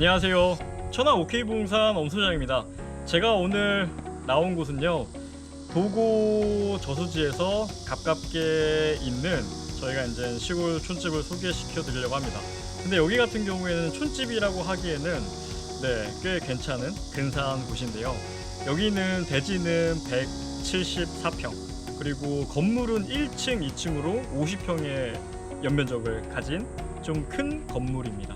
안녕하세요. 천하 오케이부동산 엄소장입니다. 제가 오늘 나온 곳은요. 도고 저수지에서 가깝게 있는 저희가 이제 시골 촌집을 소개시켜 드리려고 합니다. 근데 여기 같은 경우에는 촌집이라고 하기에는 네, 꽤 괜찮은 근사한 곳인데요. 여기는 대지는 174평, 그리고 건물은 1층, 2층으로 50평의 연면적을 가진 좀 큰 건물입니다.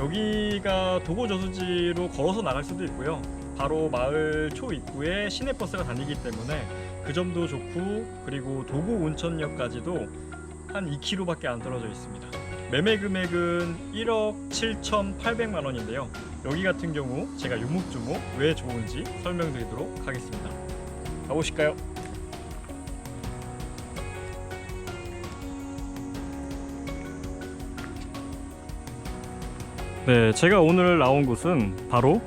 여기가 도고 저수지로 걸어서 나갈 수도 있고요. 바로 마을 초 입구에 시내버스가 다니기 때문에 그 점도 좋고 그리고 도고 온천역까지도 한 2km밖에 안 떨어져 있습니다. 매매 금액은 1억 7,800만 원인데요. 여기 같은 경우 제가 유목주목 왜 좋은지 설명드리도록 하겠습니다. 가보실까요? 네, 제가 오늘 나온 곳은 바로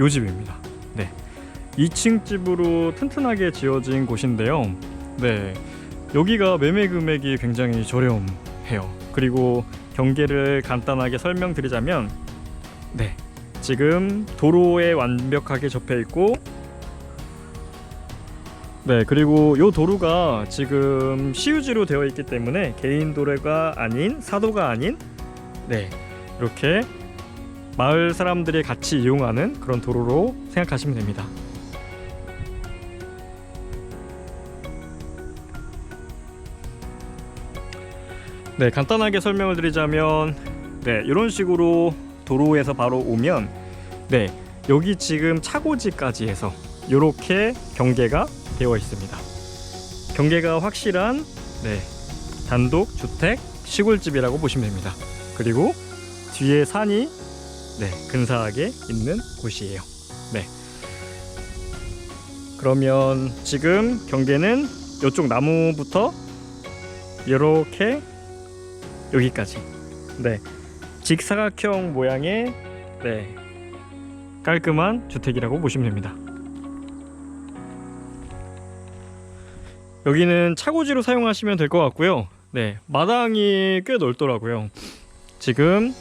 요 집입니다. 네. 2층 집으로 튼튼하게 지어진 곳인데요. 네. 여기가 매매 금액이 굉장히 저렴해요. 그리고 경계를 간단하게 설명드리자면 네. 지금 도로에 완벽하게 접해 있고 네, 그리고 요 도로가 지금 시유지로 되어 있기 때문에 개인 도로가 아닌 사도가 아닌 네. 이렇게 마을 사람들이 같이 이용하는 그런 도로로 생각하시면 됩니다. 네, 간단하게 설명을 드리자면 네, 이런 식으로 도로에서 바로 오면 네, 여기 지금 차고지까지 해서 이렇게 경계가 되어 있습니다. 경계가 확실한 네, 단독 주택 시골집이라고 보시면 됩니다. 그리고 뒤에 산이 네, 근사하게 있는 곳이에요. 네. 그러면 지금 경계는 이쪽 나무부터 이렇게 여기까지. 네. 직사각형 모양의 네. 깔끔한 주택이라고 보시면 됩니다. 여기는 차고지로 사용하시면 될 것 같고요. 네. 마당이 꽤 넓더라고요. 지금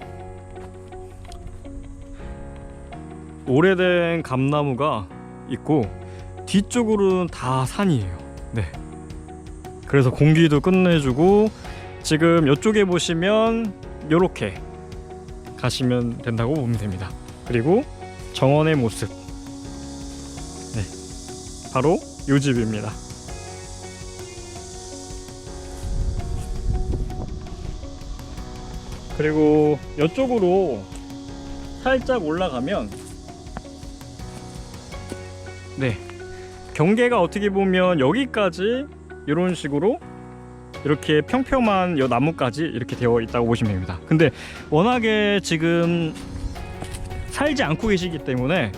오래된 감나무가 있고 뒤쪽으로는 다 산이에요. 네. 그래서 공기도 끝내주고 지금 이쪽에 보시면 이렇게 가시면 된다고 보면 됩니다. 그리고 정원의 모습. 네. 바로 이 집입니다. 그리고 이쪽으로 살짝 올라가면 네. 경계가 어떻게 보면 여기까지 이런 식으로 이렇게 평평한 요 나무까지 이렇게 되어 있다고 보시면 됩니다. 근데 워낙에 지금 살지 않고 계시기 때문에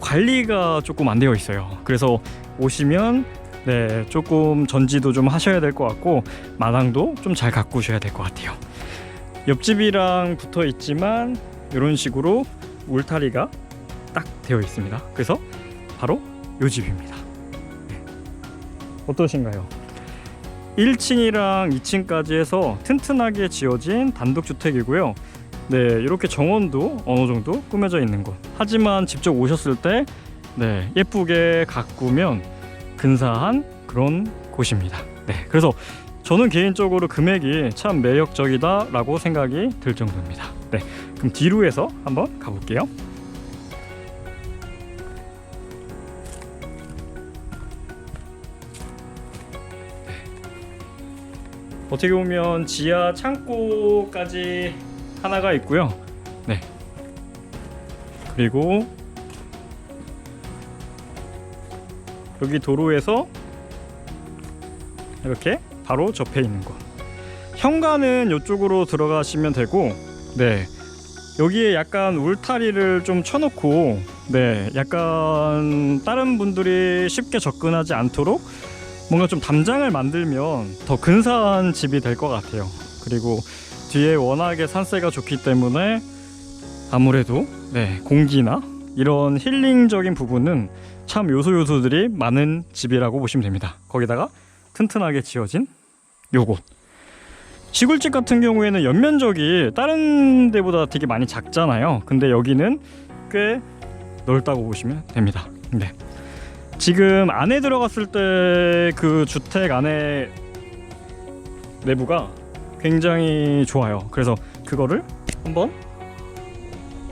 관리가 조금 안 되어 있어요. 그래서 오시면 네 조금 전지도 좀 하셔야 될 것 같고 마당도 좀 잘 가꾸셔야 될 것 같아요. 옆집이랑 붙어 있지만 이런 식으로 울타리가 딱 되어 있습니다. 그래서 바로 요 집입니다. 네. 어떠신가요? 1층이랑 2층까지 해서 튼튼하게 지어진 단독주택이고요. 네, 이렇게 정원도 어느 정도 꾸며져 있는 곳. 하지만 직접 오셨을 때 네, 예쁘게 가꾸면 근사한 그런 곳입니다. 네, 그래서 저는 개인적으로 금액이 참 매력적이다라고 생각이 들 정도입니다. 네, 그럼 뒤로 해서 한번 가볼게요. 어떻게 보면 지하 창고까지 하나가 있고요. 네. 그리고 여기 도로에서 이렇게 바로 접해 있는 곳. 현관은 이쪽으로 들어가시면 되고, 네. 여기에 약간 울타리를 좀 쳐놓고, 네. 약간 다른 분들이 쉽게 접근하지 않도록 뭔가 좀 담장을 만들면 더 근사한 집이 될 것 같아요. 그리고 뒤에 워낙에 산세가 좋기 때문에 아무래도 네. 공기나 이런 힐링적인 부분은 참 요소 요소들이 많은 집이라고 보시면 됩니다. 거기다가 튼튼하게 지어진 요곳 시골집 같은 경우에는 옆면적이 다른 데보다 되게 많이 작잖아요. 근데 여기는 꽤 넓다고 보시면 됩니다. 네. 지금 안에 들어갔을 때 그 주택 안에 내부가 굉장히 좋아요. 그래서 그거를 한번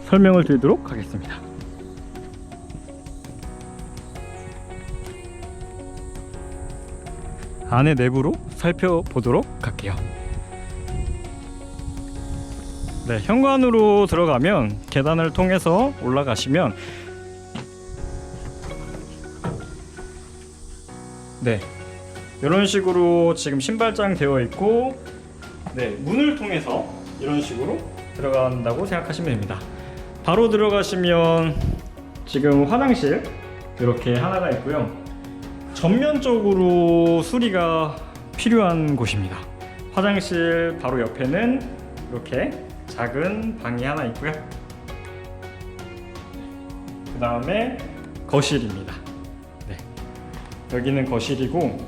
설명을 드리도록 하겠습니다. 안에 내부로 살펴보도록 할게요. 네, 현관으로 들어가면 계단을 통해서 올라가시면 네, 이런 식으로 지금 신발장 되어 있고 네, 문을 통해서 이런 식으로 들어간다고 생각하시면 됩니다. 바로 들어가시면 지금 화장실 이렇게 하나가 있고요. 전면적으로 수리가 필요한 곳입니다. 화장실 바로 옆에는 이렇게 작은 방이 하나 있고요. 그 다음에 거실입니다. 네. 여기는 거실이고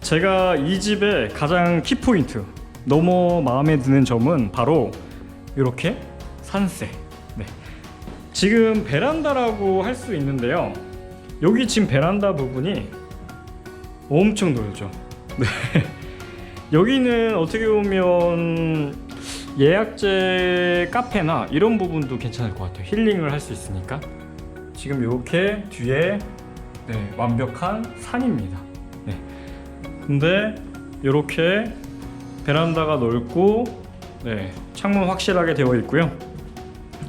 제가 이 집의 가장 키포인트 너무 마음에 드는 점은 바로 이렇게 산세. 네. 지금 베란다라고 할 수 있는데요. 여기 지금 베란다 부분이 엄청 넓죠. 네. 여기는 어떻게 보면 예약제 카페나 이런 부분도 괜찮을 것 같아요. 힐링을 할 수 있으니까. 지금 이렇게 뒤에 네, 완벽한 산입니다. 네. 근데 이렇게 베란다가 넓고 네, 창문 확실하게 되어 있고요.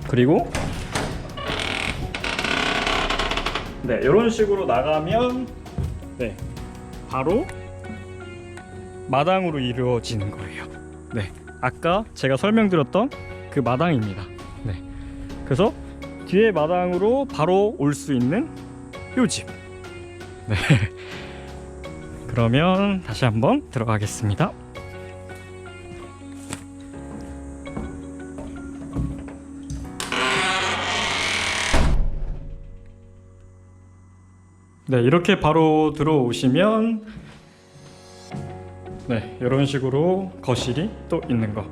그리고 네, 이런 식으로 나가면 네, 바로 마당으로 이루어지는 거예요. 네, 아까 제가 설명드렸던 그 마당입니다. 네, 그래서 뒤에 마당으로 바로 올 수 있는 요 집. 네, 그러면 다시 한번 들어가겠습니다. 네, 이렇게 바로 들어오시면 네, 이런 식으로 거실이 또 있는 거.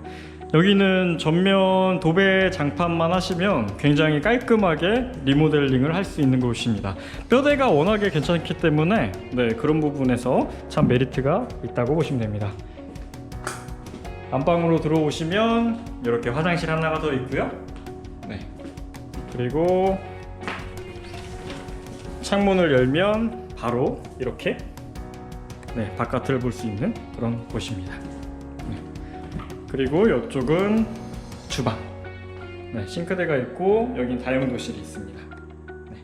여기는 전면 도배 장판만 하시면 굉장히 깔끔하게 리모델링을 할 수 있는 곳입니다. 뼈대가 워낙에 괜찮기 때문에 네, 그런 부분에서 참 메리트가 있다고 보시면 됩니다. 안방으로 들어오시면 이렇게 화장실 하나가 더 있고요. 네. 그리고 창문을 열면 바로 이렇게 네, 바깥을 볼 수 있는 그런 곳입니다. 네. 그리고 이쪽은 주방. 네, 싱크대가 있고 여긴 다용도실이 있습니다. 네.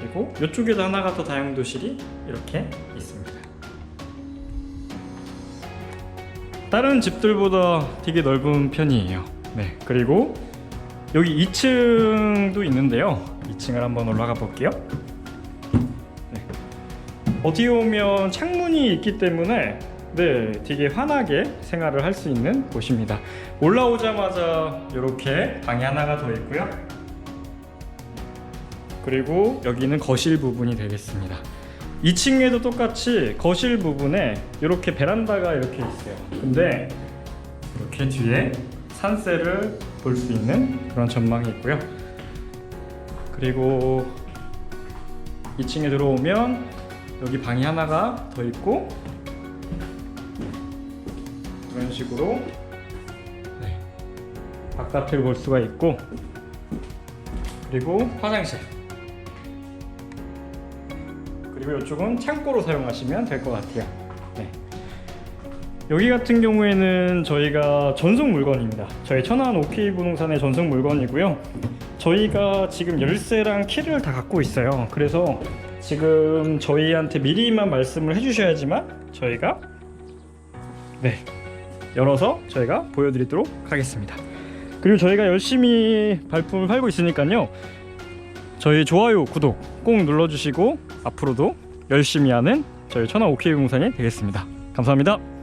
그리고 이쪽에도 하나가 더 다용도실이 이렇게 있습니다. 다른 집들보다 되게 넓은 편이에요. 네, 그리고 여기 2층도 있는데요. 2층을 한번 올라가 볼게요. 네. 어떻게 보면 창문이 있기 때문에 네, 되게 환하게 생활을 할 수 있는 곳입니다. 올라오자마자 이렇게 방이 하나가 더 있고요. 그리고 여기는 거실 부분이 되겠습니다. 2층에도 똑같이 거실 부분에 이렇게 베란다가 이렇게 있어요. 근데 이렇게 뒤에 산세를 볼 수 있는 그런 전망이 있고요. 그리고 2층에 들어오면 여기 방이 하나가 더 있고 식으로 네, 바깥을 볼 수가 있고 그리고 화장실 그리고 이쪽은 창고로 사용하시면 될 것 같아요. 네. 여기 같은 경우에는 저희가 전속 물건입니다. 저희 천안 OK 부동산의 전속 물건이고요. 저희가 지금 열쇠랑 키를 다 갖고 있어요. 그래서 지금 저희한테 미리만 말씀을 해주셔야지만 저희가 네 열어서 저희가 보여드리도록 하겠습니다. 그리고 저희가 열심히 발품을 팔고 있으니까요. 저희 좋아요, 구독 꼭 눌러주시고 앞으로도 열심히 하는 저희 천안 OK 부동산이 되겠습니다. 감사합니다.